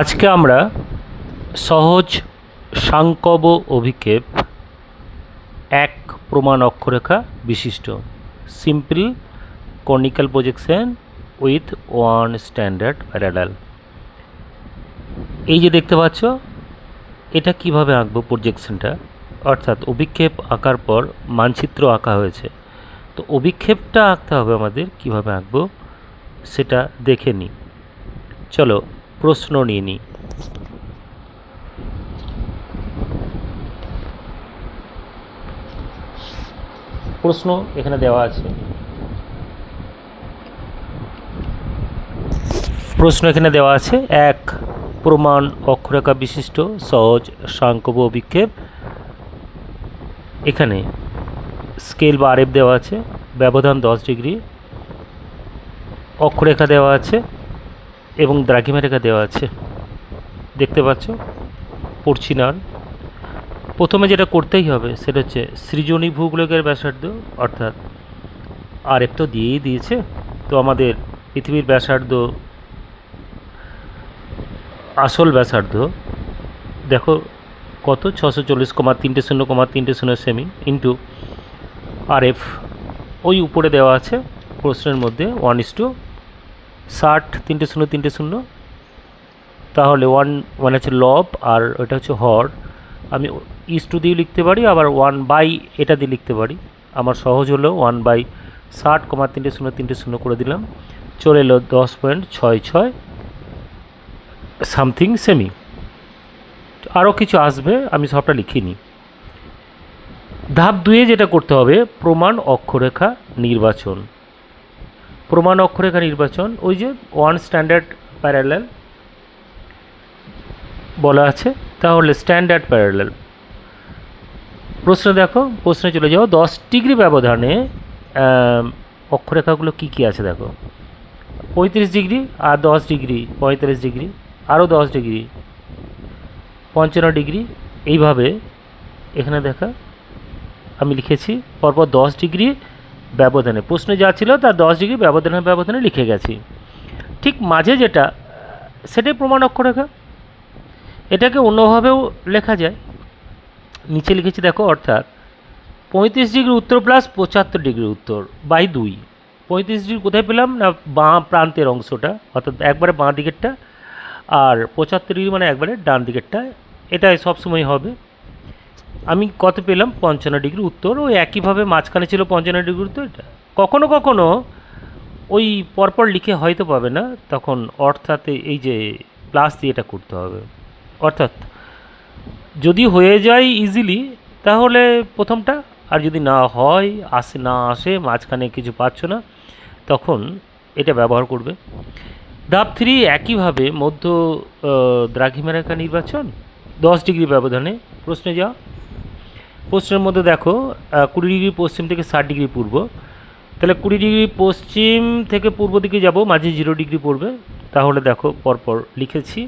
আজকে আমরা সহজ সাংকব অভিক্ষেপ এক প্রমাণ অক্ষরেখা বিশিষ্ট। Simple conical projection with one standard parallel এই যে দেখতে পাচ্ছ, এটা কীভাবে আঁকবো প্রজেকশনটা অর্থাৎ অভিক্ষেপ আঁকার পর মানচিত্র আঁকা হয়েছে। তো অভিক্ষেপটা আঁকতে হবে আমাদের, কীভাবে আঁকবো সেটা দেখে নিই। চলো প্রশ্ন নিয়ে নিই প্রশ্ন এখানে দেওয়া আছে। প্রশ্ন এখানে দেওয়া আছে, এক, প্রমাণ অক্ষরেখা বিশিষ্ট, সহজ সাংকব অভিক্ষেপ এখানে স্কেল বা আরএফ দেওয়া আছে, ব্যবধান দশ ডিগ্রি। অক্ষরেখা দেওয়া আছে এবং দ্রাঘিমা রেখা দেওয়া আছে। দেখতে পাচ্ছ? পড়ছি না প্রথমে যেটা করতেই হবে, সেটা হচ্ছে সৃজনী ভূগোলকের ব্যাসার্ধ, অর্থাৎ আর এফ তো দিয়েই দিয়েছে। তো আমাদের পৃথিবীর ব্যাসার্ধ, আসল ব্যাসার্ধ, দেখো কত? ছশো চল্লিশ কমা তিনটে শূন্য কমা তিনটে শূন্য সেমি ইন্টু আর এফ ওই উপরে দেওয়া আছে প্রশ্নের মধ্যে ওয়ান ইস টু ষাট, তিনটে শূন্য তিনটে শূন্য। তাহলে ওয়ান মানে হচ্ছে লব আর ওটা হচ্ছে হর। আমি ইস টু দিয়ে লিখতে পারি, আবার ওয়ান বাই এটা দিয়ে লিখতে পারি। আমার সহজ হলো ওয়ান বাই ষাট কমা তিনটে শূন্য তিনটে শূন্য করে দিলাম। চলে এলো দশ পয়েন্ট ছয় ছয় সামথিং সেমি আরও কিছু আসবে, আমি সবটা লিখিনি। ধাপ দুয়ে যেটা করতে হবে, প্রমাণ অক্ষরেখা নির্বাচন। প্রমাণ অক্ষরেখা নির্বাচন, ওই যে ওয়ান স্ট্যান্ডার্ড প্যারালাল বলা আছে, তাহলে স্ট্যান্ডার্ড প্যারালাল প্রশ্ন দেখো, প্রশ্নে চলে যাও, দশ ডিগ্রি ব্যবধানে অক্ষরেখাগুলো কী কী আছে দেখো। পঁয়ত্রিশ ডিগ্রি, আর দশ ডিগ্রি পঁয়তাল্লিশ ডিগ্রি, আরও দশ ডিগ্রি, পঞ্চান্ন ডিগ্রি, এইভাবে এখানে দেখা, আমি লিখেছি, পরপর দশ ডিগ্রি ব্যবধানে। প্রশ্নে যা ছিল তার দশ ডিগ্রি ব্যবধানে ব্যবধানে লিখে গেছি। ঠিক মাঝে যেটা, সেটাই প্রমাণ অক্ষরেখা এটাকে অন্যভাবেও লেখা যায়। নিচে লিখেছি, দেখো, অর্থাৎ পঁয়ত্রিশ ডিগ্রি উত্তর প্লাস পঁচাত্তর ডিগ্রি উত্তর বাই দুই। পঁয়ত্রিশ ডিগ্রি কোথায় পেলাম? না, বাঁ প্রান্তের অংশটা, অর্থাৎ একবারে বাঁ দিকেরটা, আর পঁচাত্তর ডিগ্রি মানে একবারে ডান দিকেরটা। এটা সবসময় হবে। আমি কত পেলাম? পঞ্চান্ন ডিগ্রি উত্তর। ওই একইভাবে মাঝখানে ছিল পঞ্চান্ন ডিগ্রি উত্তর। এটা কখনো কখনো ওই পরপর লিখে হয়তো পাবে না। তখন অর্থাৎ এই যে প্লাস দিয়ে এটা করতে হবে। অর্থাৎ যদি হয়ে যায় ইজিলি তাহলে প্রথমটা। আর যদি না হয় আসে না আসে মাঝখানে কিছু পাচ্ছ না তখন এটা ব্যবহার করবে। ধাপ থ্রি একইভাবে মধ্য আহ, দ্রাঘিমা নির্বাচন। দশ ডিগ্রি ব্যবধানে প্রশ্নে যা প্রশ্নের মধ্যে দেখো কুড়ি ডিগ্রি পশ্চিম থেকে ষাট ডিগ্রি পূর্ব। তাহলে কুড়ি ডিগ্রি পশ্চিম থেকে পূর্ব দিকে যাব, মাঝে জিরো ডিগ্রি পড়বে। তাহলে দেখো, পরপর লিখেছি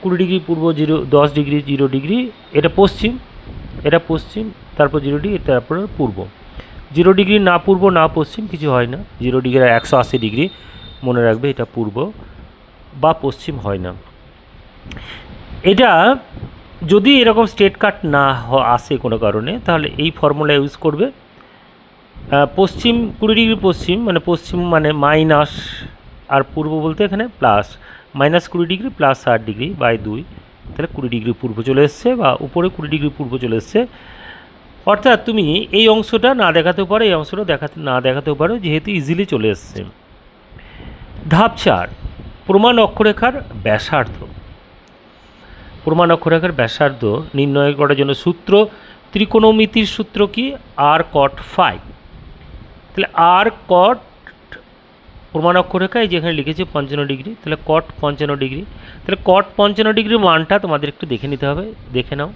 কুড়ি ডিগ্রি পূর্ব জিরো, দশ ডিগ্রি জিরো ডিগ্রি, এটা পশ্চিম এটা পশ্চিম, তারপর জিরো ডিগ্রি, তারপর পূর্ব। জিরো ডিগ্রি না পূর্ব, না পশ্চিম, কিছু হয় না। জিরো ডিগ্রি একশো আশি ডিগ্রি, মনে রাখবে এটা পূর্ব, বা পশ্চিম হয় না। এটা যদি এরকম স্টেট কাট না আসে কোনো কারণে, তাহলে এই ফর্মুলা ইউজ করবে। পশ্চিম, কুড়ি ডিগ্রি পশ্চিম মানে পশ্চিম মানে মাইনাস আর পূর্ব বলতে এখানে প্লাস মাইনাস কুড়ি ডিগ্রি প্লাস ষাট ডিগ্রি বাই দুই, তাহলে কুড়ি ডিগ্রি পূর্ব চলে এসছে বা উপরে কুড়ি ডিগ্রি পূর্ব চলে এসছে। অর্থাৎ তুমি এই অংশটা না দেখাতেও পারো, এই অংশটা দেখাতে না দেখাতেও পারো, যেহেতু ইজিলি চলে এসছে। ধাপ চার, প্রমাণ অক্ষরেখার ব্যাসার্ধ। প্রমাণ অক্ষরেখার ব্যাসার্ধ নির্ণয় করার জন্য সূত্র, ত্রিকোণমিতির সূত্র কি? আর কট ফাইভ তাহলে আর কট প্রমাণ অক্ষরেখায় যেখানে লিখেছে পঞ্চান্ন ডিগ্রি, তাহলে কট পঞ্চান্ন ডিগ্রি। তাহলে কট পঞ্চান্ন ডিগ্রির মানটা তোমাদের একটু দেখে নিতে হবে, দেখে নাও।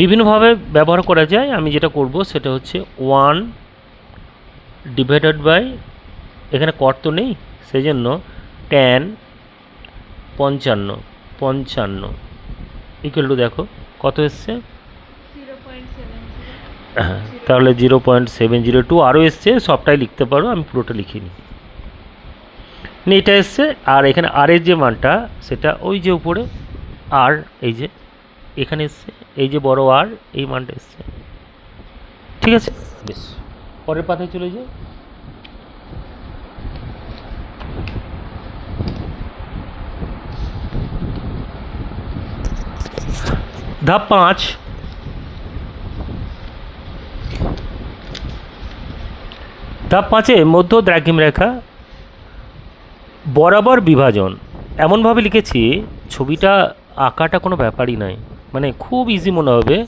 বিভিন্নভাবে ব্যবহার করা যায়, আমি যেটা করব সেটা হচ্ছে ওয়ান ডিভাইডেড বাই এখানে কট তো নেই সেই জন্য ট্যান পঞ্চান্ন পঞ্চান্ন। ইকুয়াল টু দেখো কত এসছে? হ্যাঁ তাহলে zero point seven zero two আরও এসছে সবটাই লিখতে পারো আমি পুরোটা লিখিনি এটা এসছে আর এখানে আর এর যে মানটা সেটা ওই যে উপরে আর এই যে এখানে এসছে এই যে বড় আর এই মানটা এসছে। ঠিক আছে? বেশ পরের পাতায় চলে যাই। ধাপ পাঁচ। ধাপ পাঁচে মধ্য দ্রাঘিম রেখা, বরাবর বিভাজন। এমনভাবে লিখেছি, ছবিটা আঁকাটা কোনো ব্যাপারই নাই। মানে খুব ইজি মনে হবে।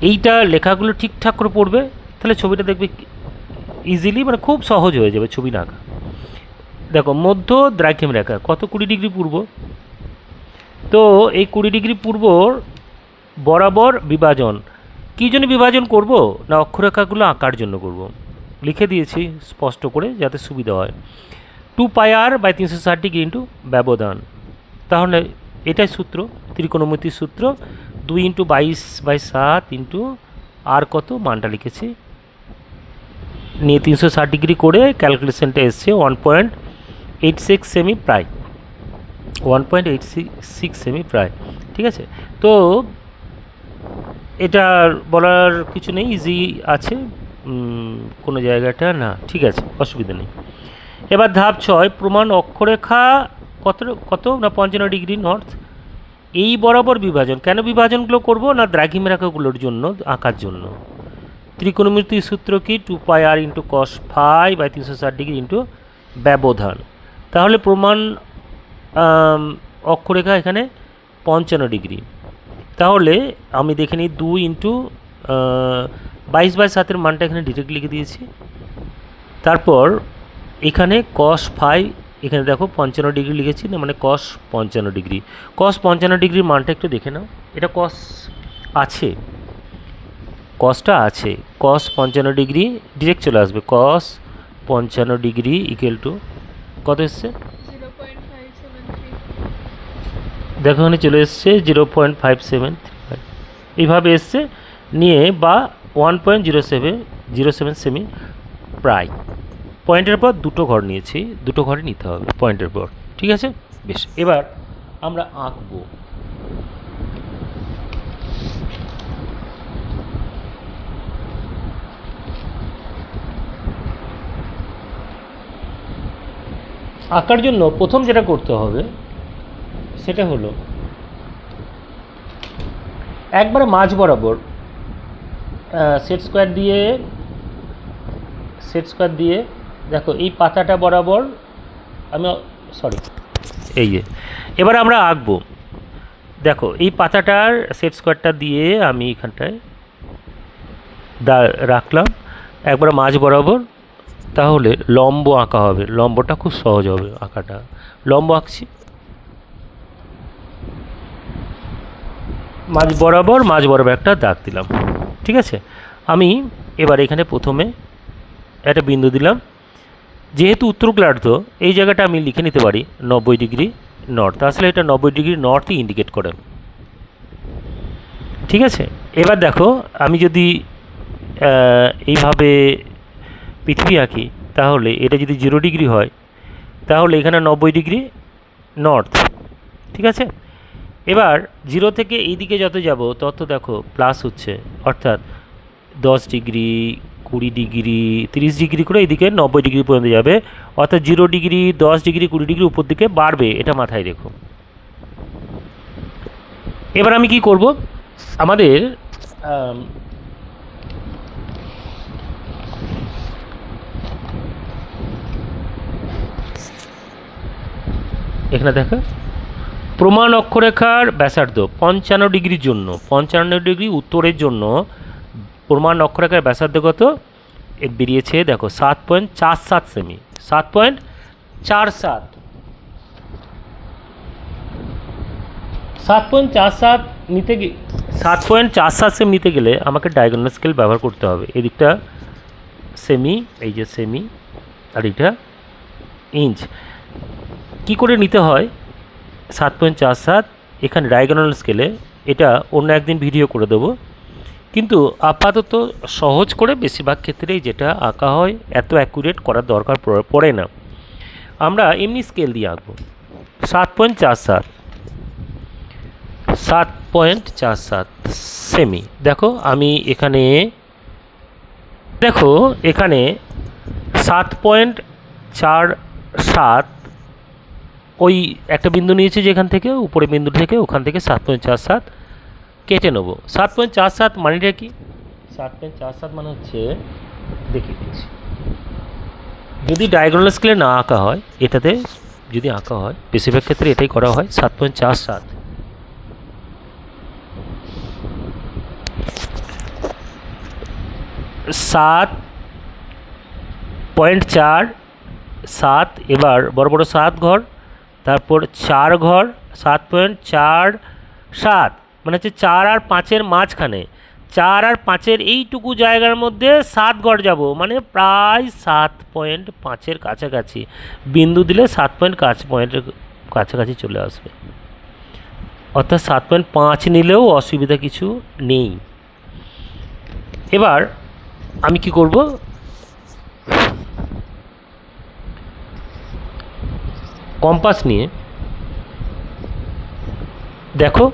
এইটা লেখাগুলো ঠিকঠাক করে পড়বে, তাহলে ছবিটা দেখবে ইজিলি মানে খুব সহজ হয়ে যাবে ছবি আঁকা। দেখো, মধ্য দ্রাঘিম রেখা, কত কুড়ি ডিগ্রি পূর্ব? তো এই কুড়ি ডিগ্রি পূর্বর বরাবর বিভাজন। কী জন্য বিভাজন করব? না অক্ষরেখাগুলো আঁকার জন্য করব। লিখে দিয়েছি স্পষ্ট করে যাতে সুবিধা হয়। টু পাই আর বাই তিনশো ষাট ডিগ্রি ইন্টু ব্যবধান। তাহলে এটাই সূত্র ত্রিকোণমিতির সূত্র। দুই ইন্টু বাইশ বাই সাত ইন্টু আর কত মানটা লিখেছি? নিয়ে তিনশো ষাট ডিগ্রি করে ক্যালকুলেশনটা এসছে ওয়ান পয়েন্ট এইট সিক্স সেমি প্রায় ওয়ান পয়েন্ট এইট সিক্স সেমি প্রায়, ঠিক আছে? তো এটা বলার কিছু নেই ইজি আছে কোনো জায়গাটা না, ঠিক আছে, অসুবিধা নেই। এবার ধাপ ছয়, প্রমাণ অক্ষরেখা কত কত না পঞ্চান্ন ডিগ্রি নর্থ? এই বরাবর বিভাজন, কেন বিভাজনগুলো করব না দ্রাঘিম রেখাগুলোর জন্য, আঁকার জন্য? ত্রিকোণমিতির সূত্র কি? Two pi r into cos phi by তিনশো ষাট ডিগ্রি ইন্টু ব্যবধান। তাহলে প্রমাণ অক্ষরেখা এখানে পঞ্চান্ন ডিগ্রি। তাহলে আমি দেখে নিই দুই ইন্টু বাইশ বাই সাতের মানটা এখানে ডিরেক্ট লিখে দিয়েছি। তারপর এখানে কস ফাই এখানে দেখো পঞ্চান্ন ডিগ্রি লিখেছি না মানে কস পঞ্চান্ন ডিগ্রি। কস পঞ্চান্ন ডিগ্রির মানটা একটু দেখে নাও। এটা কস আছে। কসটা আছে। কস পঞ্চান্ন ডিগ্রি ডিরেক্ট চলে আসবে। কস পঞ্চান্ন ডিগ্রি ইকুয়াল টু কত এসছে zero point five seven three দেখো এখানে চলে এসছে zero point five seven three five এইভাবে এসছে, নিয়ে বা one point zero seven zero seven semi প্রায়। পয়েন্টের পর দুটো ঘর নিয়েছি, দুটো ঘরে নিতে হবে পয়েন্টের পর, ঠিক আছে? বেশ, এবার আমরা আঁকবো। আঁকার জন্য প্রথম যেটা করতে হবে সেটা হলো, একবারে মাঝ বরাবর সেট স্কোয়ার দিয়ে সেট স্কোয়ার দিয়ে, দেখো এই পাতাটা বরাবর, আমি সরি এই যে, এবার আমরা আঁকবো। দেখো এই পাতাটার সেট স্কোয়ারটা দিয়ে আমি এখানটায় দা, রাখলাম। একবার মাঝ বরাবর, তাহলে লম্ব আঁকা হবে। লম্বটা খুব সহজ হবে আঁকাটা। লম্ব আঁকছি। মাঝ বরাবর মাঝ বরাবর একটা দাগ দিলাম। ঠিক আছে? আমি এবার এখানে প্রথমে একটা বিন্দু দিলাম। যেহেতু উত্তর গোলার্ধ, এই জায়গাটা আমি লিখে নিতে পারি নব্বই ডিগ্রি নর্থ। আসলে এটা নব্বই ডিগ্রি নর্থই ইন্ডিকেট করে। ঠিক আছে? এবার দেখো, আমি যদি এইভাবে পৃথিবী আঁকি, তাহলে এটা যদি জিরো ডিগ্রি হয়, তাহলে এখানে নব্বই ডিগ্রি নর্থ। ঠিক আছে? এবার জিরো থেকে এই দিকে যত যাব, তত দেখো প্লাস হচ্ছে। অর্থাৎ দশ ডিগ্রি, কুড়ি ডিগ্রি, তিরিশ ডিগ্রি করে এইদিকে নব্বই ডিগ্রি পর্যন্ত যাবে। অর্থাৎ জিরো ডিগ্রি, দশ ডিগ্রি, কুড়ি ডিগ্রি উপর দিকে বাড়বে, এটা মাথায় রেখো। এবার আমি কি করব? আমাদের এখানে দেখো। প্রমাণ অক্ষরেখার ব্যাসার্ধ পঞ্চান্ন ডিগ্রির জন্য, পঞ্চান্ন ডিগ্রি উত্তরের জন্য প্রমাণ অক্ষরেখার ব্যাসার্ধ কত? বেরিয়েছে, দেখো, সাত পয়েন্ট চার সাত সেমি, সাত পয়েন্ট চার সাত। সাত পয়েন্ট চার সাত নিতে সাত পয়েন্ট চার সাত সেমি নিতে গেলে আমাকে ডায়াগোনাল স্কেল ব্যবহার করতে হবে। এদিকটা সেমি, এই যে সেমি, আর এটা ইঞ্চ কী করে নিতে হয়? সাত পয়েন্ট চার সাত, এখানে ডায়াগোনাল স্কেলে এটা অন্য একদিন ভিডিও করে দেবো। কিন্তু আপাতত সহজ করে বেশিরভাগ ক্ষেত্রেই যেটা আঁকা হয়, এত অ্যাকুরেট করার দরকার পড়ে- না। আমরা এমনি স্কেল দিয়ে আঁকবো। সাত পয়েন্ট চার সাত সাত পয়েন্ট চার সাত সেমি দেখো, আমি এখানে, দেখো, এখানে সাত পয়েন্ট চার সাত ওই একটা বিন্দু নিয়েছি যেখান থেকে উপরে বিন্দু থেকে ওখান থেকে সাত পয়েন্ট চার সাত কেটে নেব। সাত পয়েন্ট চার সাত মানেটা কি? সাত পয়েন্ট চার সাত মানে হচ্ছে দেখিয়ে দিচ্ছি। যদি ডায়াগোনাল স্কেলে না আঁকা হয় এটাতে যদি আঁকা হয় বেশিরভাগ ক্ষেত্রে এটাই করা হয় সাত পয়েন্ট চার সাত। সাত পয়েন্ট চার সাত এবার বড় বড় সাত ঘর তারপর চার ঘর, সাত পয়েন্ট চার সাত মানে হচ্ছে চার আর পাঁচের মাঝখানে। চার আর পাঁচের এইটুকু জায়গার মধ্যে সাত ঘর যাব মানে প্রায় সাত পয়েন্ট পাঁচের কাছাকাছি। বিন্দু দিলে সাত পয়েন্ট কাছ, পয়েন্টের কাছাকাছি চলে আসবে। অর্থাৎ সাত পয়েন্ট পাঁচ নিলেও অসুবিধা কিছু নেই। এবার আমি কি করব? কম্পাস নিয়ে, দেখো,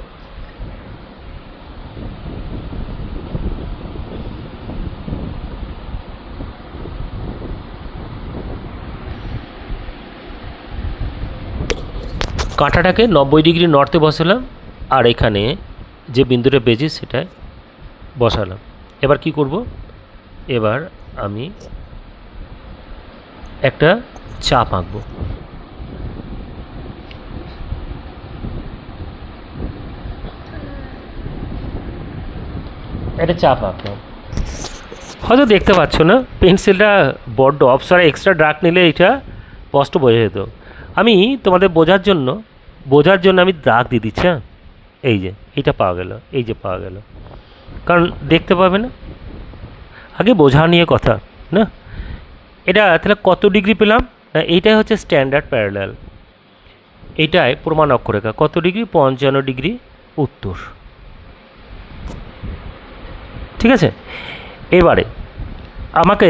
কাঁটাটাকে নব্বই ডিগ্রি নর্থে বসালাম, আর এখানে যে বিন্দুটা বেজে সেটা বসালাম। এবার কি করব? এবার আমি একটা চাপ আঁকবো। একটা চাপ আঁকলাম হয়তো দেখতে পাচ্ছ না, পেন্সিলটা বড্ড অপসারা এক্সট্রা ডার্ক নিলে এটা স্পষ্ট বোঝা যেত। আমি তোমাদের বোঝার জন্য বোঝার জন্য আমি দাগ দিয়ে দিচ্ছি হ্যাঁ? এই যে এইটা পাওয়া গেল, এই যে পাওয়া গেল। কারণ দেখতে পাবে না? আগে বোঝা নিয়ে কথা, না? এটা তাহলে কত ডিগ্রি পেলাম? না, এইটাই হচ্ছে স্ট্যান্ডার্ড প্যারালাল এইটাই প্রমাণ অক্ষরেখা, কত ডিগ্রি? পঞ্চান্ন ডিগ্রি উত্তর। ঠিক আছে? এবারে, আমাকে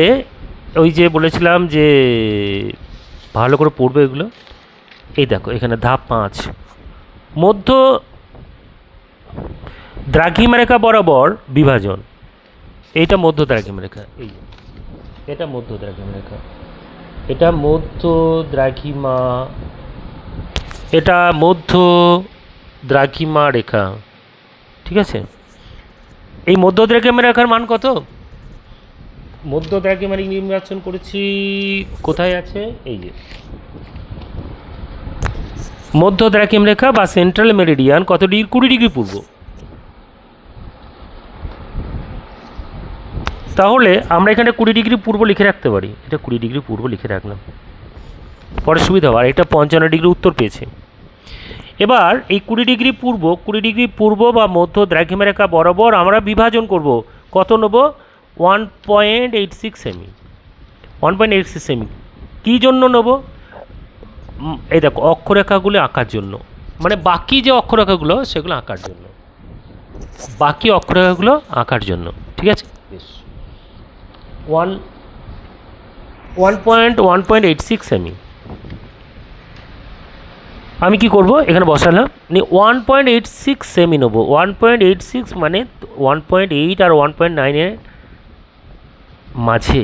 ওই যে বলেছিলাম যে ভালো করে পড়বে এগুলো, এই দেখো, এখানে ধাপ পাঁচ। মধ্য দ্রাঘিমারেখা বরাবর বিভাজন। এইটা মধ্য দ্রাঘিমারেখা এই এটা মধ্য দ্রাঘিমারেখা এটা মধ্য দ্রাঘিমা, এটা মধ্য দ্রাঘিমা রেখা। ঠিক আছে? এই মধ্য দ্রাঘিমা রেখার মান কত? মধ্য দ্রাঘিমার নির্বাচন করেছি কোথায় আছে? এই যে। মধ্য দ্রাঘিম রেখা বা সেন্ট্রাল মেরিডিয়ান কত ডিগ্রি কুড়ি ডিগ্রি পূর্ব? তাহলে আমরা এখানে কুড়ি ডিগ্রি পূর্ব লিখে রাখতে পারি। এটা কুড়ি ডিগ্রি পূর্ব লিখে রাখলাম। পরে সুবিধা হবে। আর এটা পঞ্চান্ন ডিগ্রি উত্তর পেয়েছে। এবার এই কুড়ি ডিগ্রি পূর্ব কুড়ি ডিগ্রি পূর্ব বা মধ্য দ্রাঘিমারেখা বরাবর আমরা বিভাজন করব। কত নেব? ওয়ান পয়েন্ট এইট সিক্স সেমি। ওয়ান পয়েন্ট এইট সিক্স সেমি। কী জন্য নেব? এই দেখো অক্ষরেখাগুলো আঁকার জন্য। মানে বাকি যে অক্ষরেখাগুলো সেগুলো আঁকার জন্য। বাকি অক্ষরেখাগুলো আঁকার জন্য। ঠিক আছে? বেশ। One one point one point eight six semi. আমি কি করব? এখানে বসালাম। নি ওয়ান পয়েন্ট এইট সিক্স সেমি নেব। ওয়ান পয়েন্ট এইট সিক্স মানে ওয়ান পয়েন্ট এইট আর ওয়ান পয়েন্ট নাইনের মাঝে।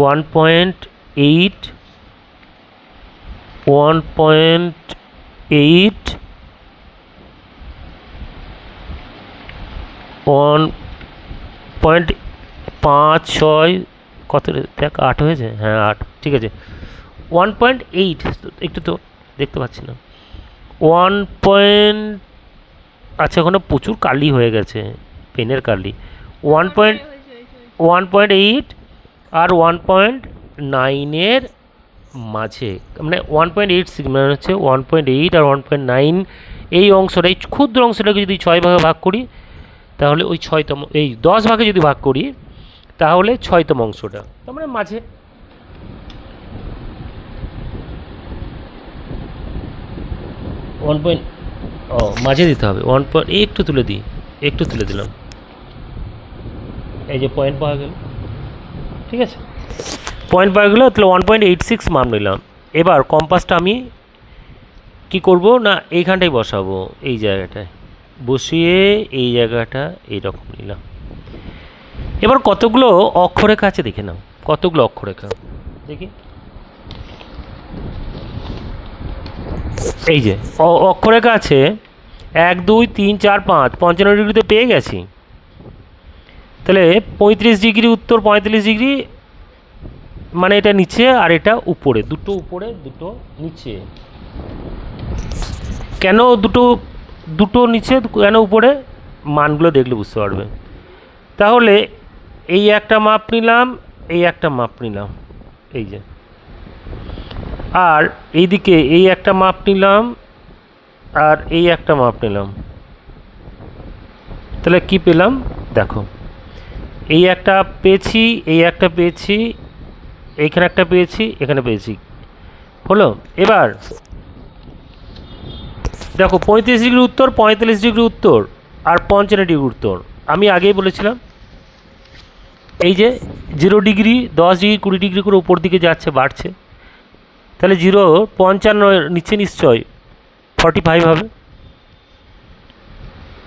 One point eight one point eight one point পাঁচ ছয় কত দেখ, আট হয়েছে? হ্যাঁ আট। ঠিক আছে। ওয়ান পয়েন্ট এইট একটু তো দেখতে পাচ্ছি না ওয়ান পয়েন্ট আচ্ছা ওখানে প্রচুর কালি হয়ে গেছে, পেনের কালি one point. One point eight আর ওয়ান পয়েন্ট নাইনের মাঝে মানে ওয়ান পয়েন্ট এইট সিক্স মানে হচ্ছে ওয়ান পয়েন্ট এইট আর ওয়ান পয়েন্ট নাইন এই অংশটা এই ক্ষুদ্র অংশটাকে যদি ছয় ভাগে ভাগ করি, তাহলে ওই ছয়তম, এই দশ ভাগে যদি ভাগ করি, তাহলে ছয়তম অংশটা তার মানে মাঝে ওয়ান পয়েন্ট ও, মাঝে দিতে হবে। ওয়ান পয়েন্ট একটু তুলে দিই। একটু তুলে দিলাম। এই যে পয়েন্ট পাওয়া গেল। ঠিক আছে? পয়েন্ট পাওয়া গেলো, তাহলে ওয়ান পয়েন্ট এইট সিক্স মান নিলাম। এবার কম্পাসটা আমি কি করব না এইখানটাই বসাবো? এই জায়গাটায়। বসিয়ে এই জায়গাটা এইরকম নিলাম। এবার কতগুলো অক্ষরেখা আছে দেখে নাও। কতগুলো অক্ষরেখা? দেখি। এই যে, অ- অক্ষরেখা আছে, এক, দুই, তিন, চার, পাঁচ, পঞ্চান্ন ডিগ্রিতে পেয়ে গেছি। তাহলে পঁয়ত্রিশ ডিগ্রি উত্তর, পঁয়তাল্লিশ ডিগ্রি মানে এটা নিচে আর এটা উপরে, দুটো উপরে, দুটো নিচে। কেন দুটো দুটো নিচে, কেন উপরে? মানগুলো দেখলে বুঝতে পারবে। তাহলে এই একটা মাপ নিলাম, এই একটা মাপ নিলাম, এই যে। আর এইদিকে এই একটা মাপ নিলাম আর এই একটা মাপ নিলাম। তাহলে কি পেলাম? দেখো, এই একটা পেয়েছি, এই একটা পেয়েছি, এইখানে একটা পেয়েছি, এখানে পেয়েছি। হলো? এবার দেখো, পঁয়ত্রিশ ডিগ্রি উত্তর, পঁয়তাল্লিশ ডিগ্রি উত্তর আর পঞ্চান্ন ডিগ্রি উত্তর। আমি আগেই বলেছিলাম, এই যে জিরো ডিগ্রি, দশ ডিগ্রি, কুড়ি ডিগ্রি করে উপর দিকে যাচ্ছে, বাড়ছে। তাহলে জিরো পঞ্চান্ন নিচে নিশ্চয়। ফর্টি ফাইভ হবে।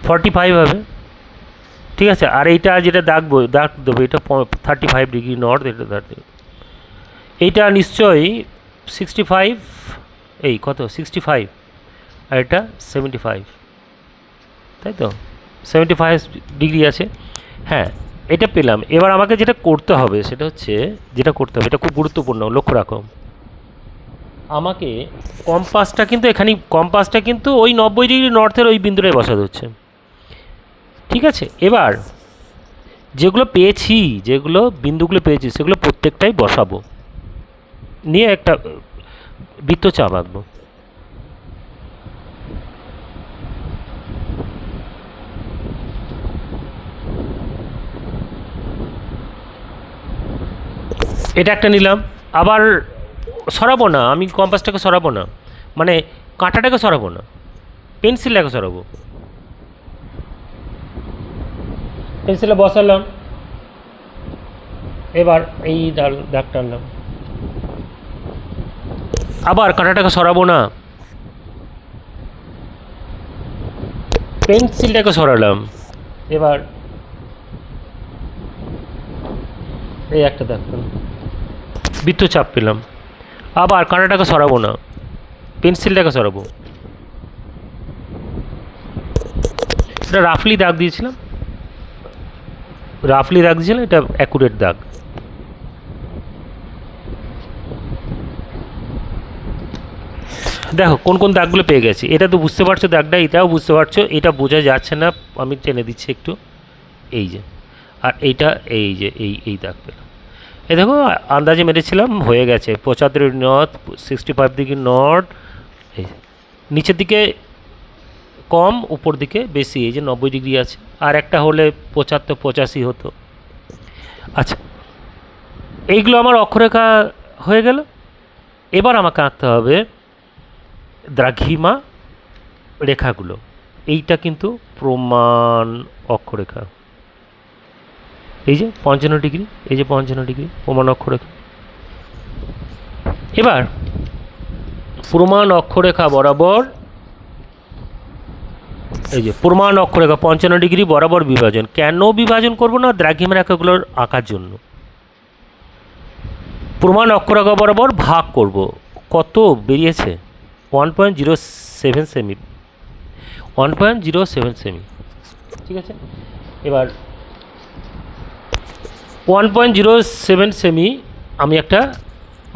ফর্টি ফাইভ হবে। ঠিক আছে? আর এইটা যেটা দাগবো দাগ দেবো, এটা থার্টি ফাইভ ডিগ্রি নর্থ এটা থার্টি এইটা নিশ্চয়ই সিক্সটি ফাইভ এই কত? সিক্সটি ফাইভ আর এটা সেভেন্টি ফাইভ তাই তো? সেভেন্টি ফাইভ ডিগ্রি আছে। হ্যাঁ এটা পেলাম। এবার আমাকে যেটা করতে হবে, সেটা হচ্ছে, যেটা করতে হবে, এটা খুব গুরুত্বপূর্ণ, লক্ষ্য রাখো। আমাকে কম্পাসটা কিন্তু এখানে কম্পাসটা কিন্তু ওই নব্বই ডিগ্রি নর্থের ওই বিন্দুটায় বসাতে হচ্ছে। ঠিক আছে? এবার যেগুলো পেয়েছি, যেগুলো বিন্দুগুলো পেয়েছি, সেগুলো প্রত্যেকটাই বসাবো। নিয়ে একটা বৃত্তচাপ আঁকবো এটা একটা নিলাম। আবার সরাবো না, আমি কম্পাসটাকে সরাবো না। মানে কাঁটাটাকে সরাবো না, পেন্সিলটাকে সরাবো। পেন্সিলে বসালাম। এবার এই দাগ দাগ টানলাম। আবার কাঁটাটাকে সরাবো না। পেন্সিলটাকে সরালাম। এবার এই একটা দাগ পেলাম বৃত্তচাপ পেলাম। আবার কাঁটাটাকে সরাবো না। পেন্সিলটাকে সরাবো। এটা রাফলি দাগ দিয়েছিলাম। রাফলি দাগ দিয়েছিলাম, এটা অ্যাকুরেট দাগ। দেখো, কোন কোন দাগগুলো পেয়ে গেছি। এটা তো বুঝতে পারছ দাগটা, এটাও বুঝতে পারছ। এটা বোঝা যাচ্ছে না, আমি টেনে দিচ্ছি একটু। এই যে, আর এইটা, এই যে, এই এই দাগ পেলাম এই দেখো, আন্দাজে মেরেছিলাম, হয়ে গেছে। পঁচাত্তর north sixty five degree north নিচের দিকে কম, উপর দিকে বেশি, এই যে নব্বই ডিগ্রি আছে। আর একটা হলে পঁচাত্তর, পঁচাশি হতো। আচ্ছা এইগুলো আমার অক্ষরেখা হয়ে গেল। এবার আমাকে আঁকতে হবে দ্রাঘিমা রেখাগুলো। এইটা কিন্তু প্রমাণ অক্ষরেখা। এই যে পঞ্চান্ন ডিগ্রি, এই যে পঞ্চান্ন ডিগ্রি, প্রমাণ অক্ষরেখা। এবার, প্রমাণ অক্ষরেখা বরাবর, এই যে প্রমাণ অক্ষরেখা পঞ্চান্ন ডিগ্রি বরাবর বিভাজন। কেন বিভাজন করব না? দ্রাঘিমা রেখাগুলোর আঁকার জন্য। প্রমাণ অক্ষরেখা বরাবর ভাগ করব। কত বেরিয়েছে? ওয়ান পয়েন্ট জিরো সেভেন সেমি। ওয়ান পয়েন্ট জিরো সেভেন সেমি। ঠিক আছে? এবার ওয়ান পয়েন্ট জিরো সেভেন সেমি আমি একটা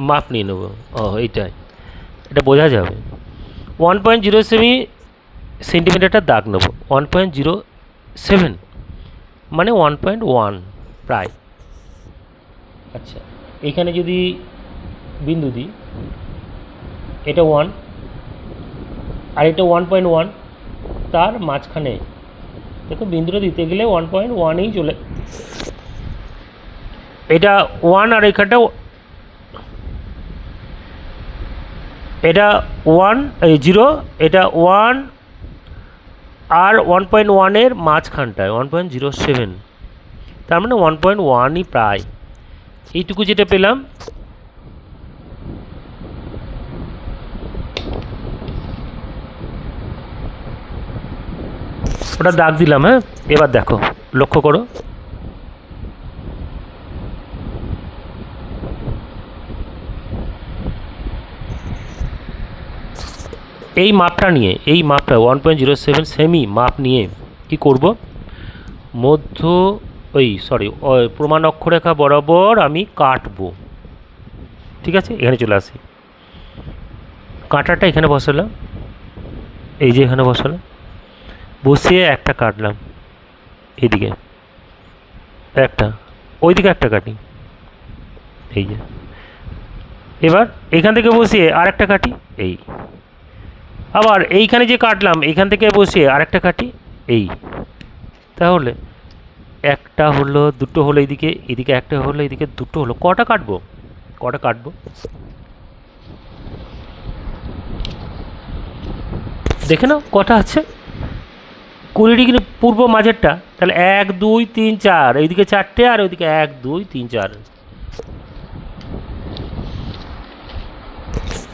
মাপ নিয়ে নেব। ও, এইটাই। এটা বোঝা যাবে। ওয়ান পয়েন্ট জিরো সেমি সেন্টিমিটারটা দাগ নেব। ওয়ান পয়েন্ট জিরো সেভেন মানে ওয়ান পয়েন্ট ওয়ান প্রায়। আচ্ছা এখানে যদি বিন্দু দিই, এটা ওয়ান আর এটা ওয়ান পয়েন্ট ওয়ান তার মাঝখানে, দেখো বিন্দুটা দিতে গেলে ওয়ান পয়েন্ট ওয়ানেই চলে এটা ওয়ান আর এখানটা এটা ওয়ান এই জিরো এটা ওয়ান আর ওয়ান পয়েন্ট ওয়ানের মাঝখানটায় ওয়ান পয়েন্ট জিরো সেভেন তার মানে ওয়ান পয়েন্ট ওয়ানই প্রায়। এইটুকু যেটা পেলাম। ওটা দাগ দিলাম হ্যাঁ? এবার দেখো, লক্ষ্য করো। এই মাপটা নিয়ে, এই মাপটা ওয়ান পয়েন্ট জিরো সেভেন সেমি মাপ নিয়ে কি করব? মধ্য, ওই সরি প্রমাণ অক্ষরেখা বরাবর আমি কাটবো। ঠিক আছে? এখানে চলে আসি। কাঁটাটা এখানে বসালাম। এই যে এখানে বসালাম। বসিয়ে একটা কাটলাম। এইদিকে। একটা। ওইদিকে একটা কাটি। এই যে। এবার এখান থেকে বসিয়ে আরেকটা কাটি। এই। আবার এইখানে যে কাটলাম এইখান থেকে বসিয়ে আরেকটা কাটি, এই। তাহলে একটা হলো, দুটো হলো এইদিকে এদিকে একটা হলো এদিকে দুটো হলো। কটা কাটবো? কটা কাটবো? দেখে নাও, কটা আছে। কুড়ি ডিগ্রি পূর্ব মাঝেরটা, তাহলে এক, দুই, তিন, চার। এইদিকে চারটে আর ওইদিকে এক, দুই, তিন, চার।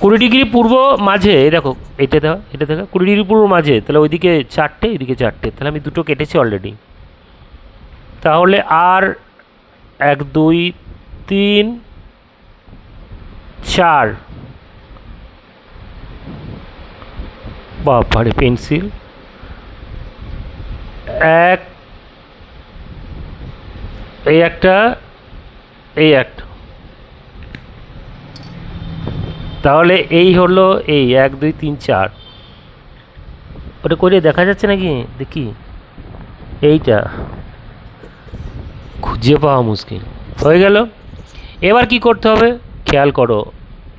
কুড়ি ডিগ্রি পূর্ব মাঝে, এই দেখো, এটা দেখো এটা দেখো, কুড়ি ডিগ্রি পূর্ব মাঝে, তাহলে ওইদিকে চারটে এইদিকে চারটে, তাহলে আমি দুটো কেটেছি অলরেডি তাহলে আর এক, দুই, তিন, চার। বাবারে, পেন্সিল। এক, এই একটা এই একটা। তাহলে এই হলো এই, এক, দুই, তিন, চার। ওটা করে দেখা যাচ্ছে নাকি? দেখি। এইটা। খুঁজে পাওয়া মুশকিল। হয়ে গেল। এবার কি করতে হবে? খেয়াল করো,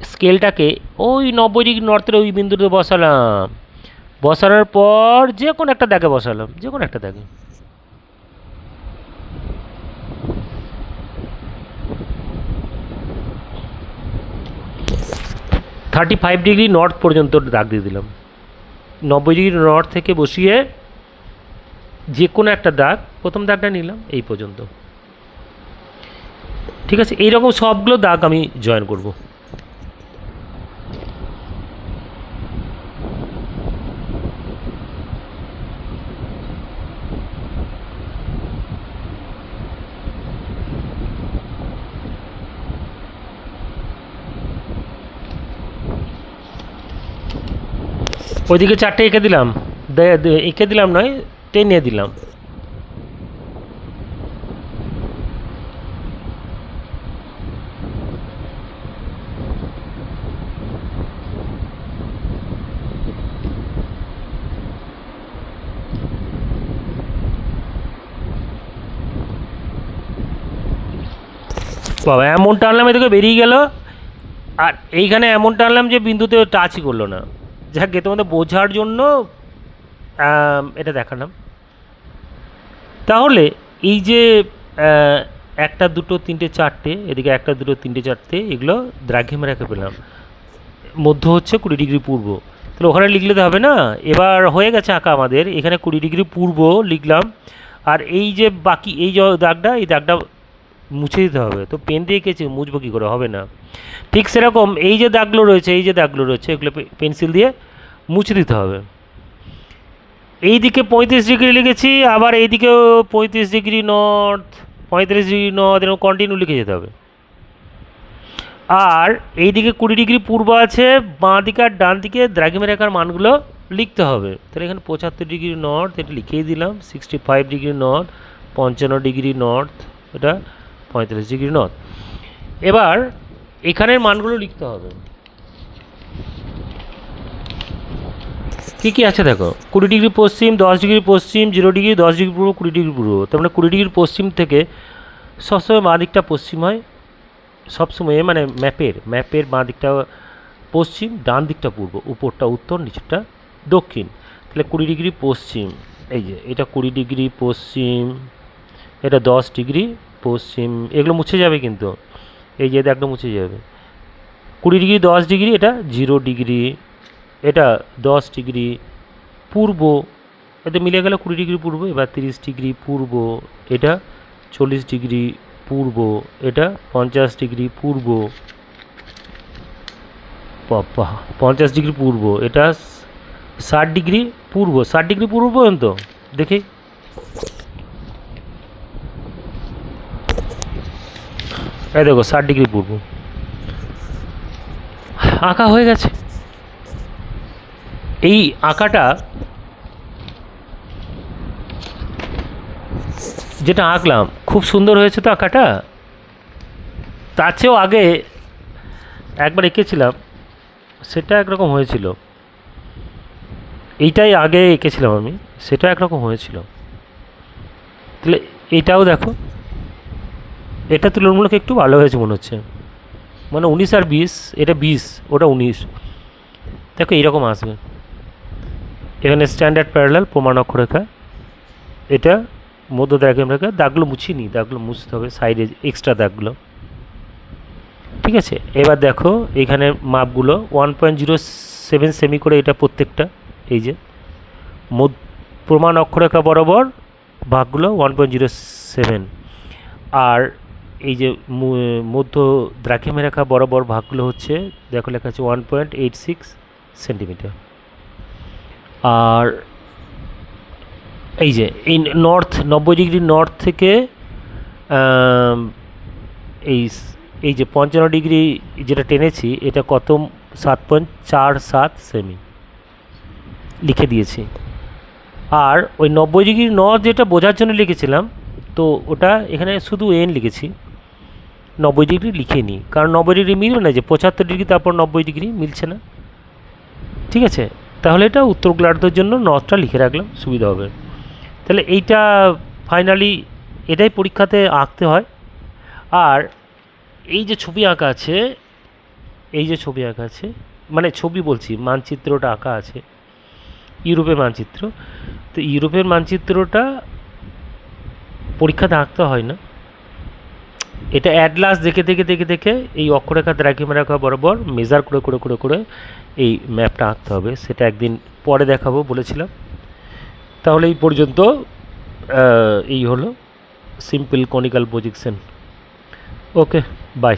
স্কেলটাকে ওই নব্বই ডিগ্রি নর্থের ওই বিন্দুতে বসালাম। বসানোর পর যে কোনো একটা দাগে বসালাম যে কোনো একটা দাগে। থার্টি ফাইভ ডিগ্রি নর্থ পর্যন্ত দাগ দিয়ে দিলাম। নব্বই ডিগ্রি নর্থ থেকে বসিয়ে যে কোনো একটা দাগ, প্রথম দাগটা নিলাম, এই পর্যন্ত। ঠিক আছে, এইরকম সবগুলো দাগ আমি জয়েন করব। ওইদিকে চারটে এঁকে দিলাম। এঁকে দিলাম নয়, টেনে দিলাম। বাবা এমন টানলাম এদিকে বেরিয়ে গেল। আর এইখানে এমন টানলাম যে বিন্দুতে টাচই করল না। যাকে তোমাদের বোঝার জন্য এটা দেখালাম। তাহলে, এই যে একটা, দুটো, তিনটে, চারটে, এদিকে একটা, দুটো, তিনটে, চারটে, এগুলো দ্রাঘিমে রেখে পেলাম। মধ্য হচ্ছে কুড়ি ডিগ্রি পূর্ব। তাহলে ওখানে লিখলে তো হবে না? এবার হয়ে গেছে আঁকা আমাদের। এখানে কুড়ি ডিগ্রি পূর্ব লিখলাম। আর এই যে বাকি, এই যে দাগটা, এই দাগটা মুছে দিতে হবে। তো পেন দিয়ে কেছে মুছবো কী করে? হবে না। ঠিক সেরকম এই যে দাগগুলো রয়েছে, এই যে দাগগুলো রয়েছে, এগুলো পেন্সিল দিয়ে মুছে দিতে হবে। এই দিকে পঁয়ত্রিশ ডিগ্রি লিখেছি, আবার এইদিকেও পঁয়ত্রিশ ডিগ্রি নর্থ, পঁয়ত্রিশ ডিগ্রি নর্থ, এরকম কন্টিনিউ লিখে যেতে হবে। আর এইদিকে কুড়ি ডিগ্রি পূর্ব আছে, বাঁ দিকে আর ডান দিকে দ্রাঘিমা রেখার মানগুলো লিখতে হবে। তাহলে এখানে পঁচাত্তর ডিগ্রি নর্থ, এটা লিখেই দিলাম সিক্সটি ফাইভ ডিগ্রি নর্থ, পঞ্চান্ন ডিগ্রি নর্থ, এটা পঁয়তাল্লিশ ডিগ্রি নর্থ। এবার এখানের মানগুলো লিখতে হবে। কী কী আছে দেখো? কুড়ি ডিগ্রি পশ্চিম, দশ ডিগ্রি পশ্চিম, জিরো ডিগ্রি, দশ ডিগ্রি পূর্ব, কুড়ি ডিগ্রি পূর্ব। তার মানে কুড়ি ডিগ্রি পশ্চিম থেকে সবসময় বাঁ দিকটা পশ্চিম হয়। সবসময় মানে ম্যাপের ম্যাপের বাঁ দিকটা পশ্চিম, ডান দিকটা পূর্ব, উপরটা উত্তর, নিচেরটা দক্ষিণ। তাহলে কুড়ি ডিগ্রি পশ্চিম, এই যে, এটা কুড়ি ডিগ্রি পশ্চিম, এটা দশ ডিগ্রি পশ্চিম, এগুলো মুছে যাবে কিন্তু। এই যে একদম মুছে যাবে। কুড়ি ডিগ্রি, দশ ডিগ্রি, এটা জিরো ডিগ্রি, এটা দশ ডিগ্রি পূর্ব, এতে মিলে গেল কুড়ি ডিগ্রি পূর্ব, এবার তিরিশ ডিগ্রি পূর্ব, এটা চল্লিশ ডিগ্রি পূর্ব, এটা পঞ্চাশ ডিগ্রি পূর্ব। পঞ্চাশ ডিগ্রি পূর্ব, এটা ষাট ডিগ্রি পূর্ব। ষাট ডিগ্রি পূর্ব পর্যন্ত, দেখি। এই দেখো, ষাট ডিগ্রি পূর্ব। আঁকা হয়ে গেছে। এই আঁকাটা যেটা আঁকলাম, খুব সুন্দর হয়েছে তো আঁকাটা? তার চেয়েও আগে একবার এঁকেছিলাম, সেটা একরকম হয়েছিল। এইটাই আগে এঁকেছিলাম আমি, সেটা একরকম হয়েছিল। তাহলে এইটাও দেখো। এটা তুলনামূলক একটু ভালো হয়েছে মনে হচ্ছে। মানে উনিশ আর বিশ, এটা বিশ, ওটা উনিশ। দেখো এইরকম আসবে। এখানে স্ট্যান্ডার্ড প্যারালাল প্রমাণ অক্ষরেখা। এটা মধ্য দাগের রেখা দাগগুলো মুছিয়ে নিই দাগগুলো মুছতে হবে সাইডে এক্সট্রা দাগগুলো। ঠিক আছে? এবার দেখো এখানে মাপগুলো ওয়ান পয়েন্ট জিরো সেভেন সেমি করে এটা প্রত্যেকটা, এই যে। প্রমাণ অক্ষরেখা বরাবর ভাগগুলো ওয়ান পয়েন্ট জিরো সেভেন আর এই যে মধ্য দ্রাঘিমা রেখা বরাবর ভাগগুলো হচ্ছে, দেখো লেখা আছে one point eight six centimetre আর এই যে, এই নর্থ নব্বই ডিগ্রি নর্থ থেকে এই এই যে পঞ্চান্ন ডিগ্রি যেটা টেনেছি, এটা কত, সাত পয়েন্ট চার সাত সেমি লিখে দিয়েছি। আর ওই নব্বই ডিগ্রি নর্থ যেটা বোঝার জন্য লিখেছিলাম, তো ওটা এখানে শুধু এন লিখেছি। নব্বই ডিগ্রি লিখে নিই কারণ নব্বই ডিগ্রি মিলবে না যে পঁচাত্তর ডিগ্রি তারপর নব্বই ডিগ্রি মিলছে না। ঠিক আছে? তাহলে এটা উত্তর গোলার্ধের জন্য নর্থটা লিখে রাখলাম, সুবিধা হবে। তাহলে এইটা ফাইনালি এটাই পরীক্ষাতে আঁকতে হয়। আর এই যে ছবি আঁকা আছে, এই যে ছবি আঁকা আছে মানে ছবি বলছি, মানচিত্রটা আঁকা আছে, ইউরোপের মানচিত্র। তো ইউরোপের মানচিত্রটা পরীক্ষাতে আঁকতে হয় না। এটা অ্যাডলাস দেখে দেখে দেখে দেখে এই অক্ষরেখা দ্রাঘিমা রেখা বরাবর মেজার করে করে করে করে এই ম্যাপটা আঁকতে হবে। সেটা একদিন পরে দেখাবো বলেছিলাম। তাহলে এই পর্যন্ত এই হলো simple conical projection okay bye